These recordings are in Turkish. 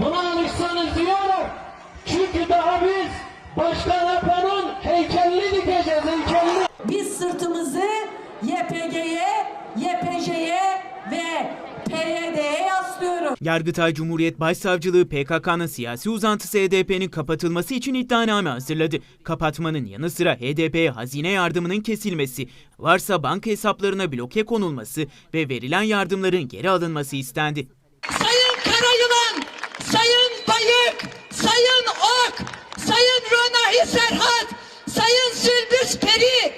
Buna alışsanız diyorum. Çünkü daha biz Başkan Apo'nun heykelini dikeceğiz heykelini. Biz sırtımızı YPG'ye, YPJ'ye ve PYD'ye yaslıyoruz. Yargıtay Cumhuriyet Başsavcılığı PKK'nın siyasi uzantısı HDP'nin kapatılması için iddianame hazırladı. Kapatmanın yanı sıra HDP'ye hazine yardımının kesilmesi, varsa banka hesaplarına bloke konulması ve verilen yardımların geri alınması istendi. Sayın Karayılan, Sayın Bayık, Sayın Ok, Sayın Ronahi Serhat, Sayın Sülbüs Peri.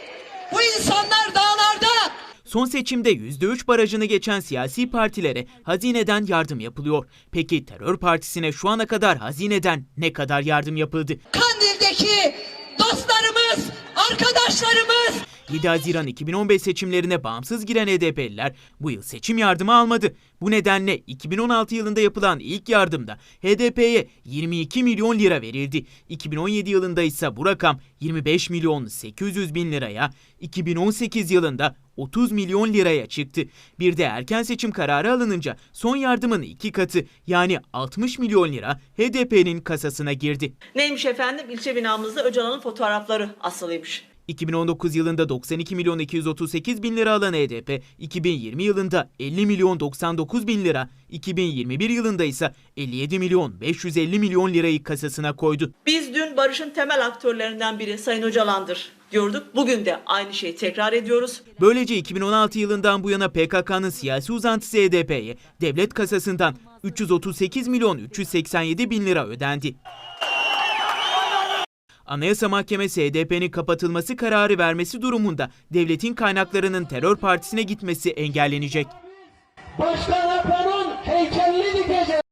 Bu insanlar dağlarda Son seçimde %3 barajını geçen siyasi partilere hazineden yardım yapılıyor. Peki terör partisine şu ana kadar hazineden ne kadar yardım yapıldı? Kandil'deki dostlarımız, arkadaşlarımız 7 Haziran 2015 seçimlerine bağımsız giren HDP'liler bu yıl seçim yardımı almadı. Bu nedenle 2016 yılında yapılan ilk yardımda HDP'ye 22 milyon lira verildi. 2017 yılında ise bu rakam 25 milyon 800 bin liraya, 2018 yılında 30 milyon liraya çıktı. Bir de erken seçim kararı alınınca son yardımın iki katı yani 60 milyon lira HDP'nin kasasına girdi. Neymiş efendim? İlçe binamızda Öcalan'ın fotoğrafları asılıymış. 2019 yılında 92 milyon 238 bin lira alan HDP, 2020 yılında 50 milyon 99 bin lira, 2021 yılında ise 57 milyon 550 milyon lirayı kasasına koydu. Biz dün barışın temel aktörlerinden biri Sayın Öcalan'dır diyorduk. Bugün de aynı şeyi tekrar ediyoruz. Böylece 2016 yılından bu yana PKK'nın siyasi uzantısı HDP'ye devlet kasasından 338 milyon 387 bin lira ödendi. Anayasa Mahkemesi HDP'nin kapatılması kararı vermesi durumunda devletin kaynaklarının terör partisine gitmesi engellenecek. Başkan Apo'nun heykelini dikeceğiz.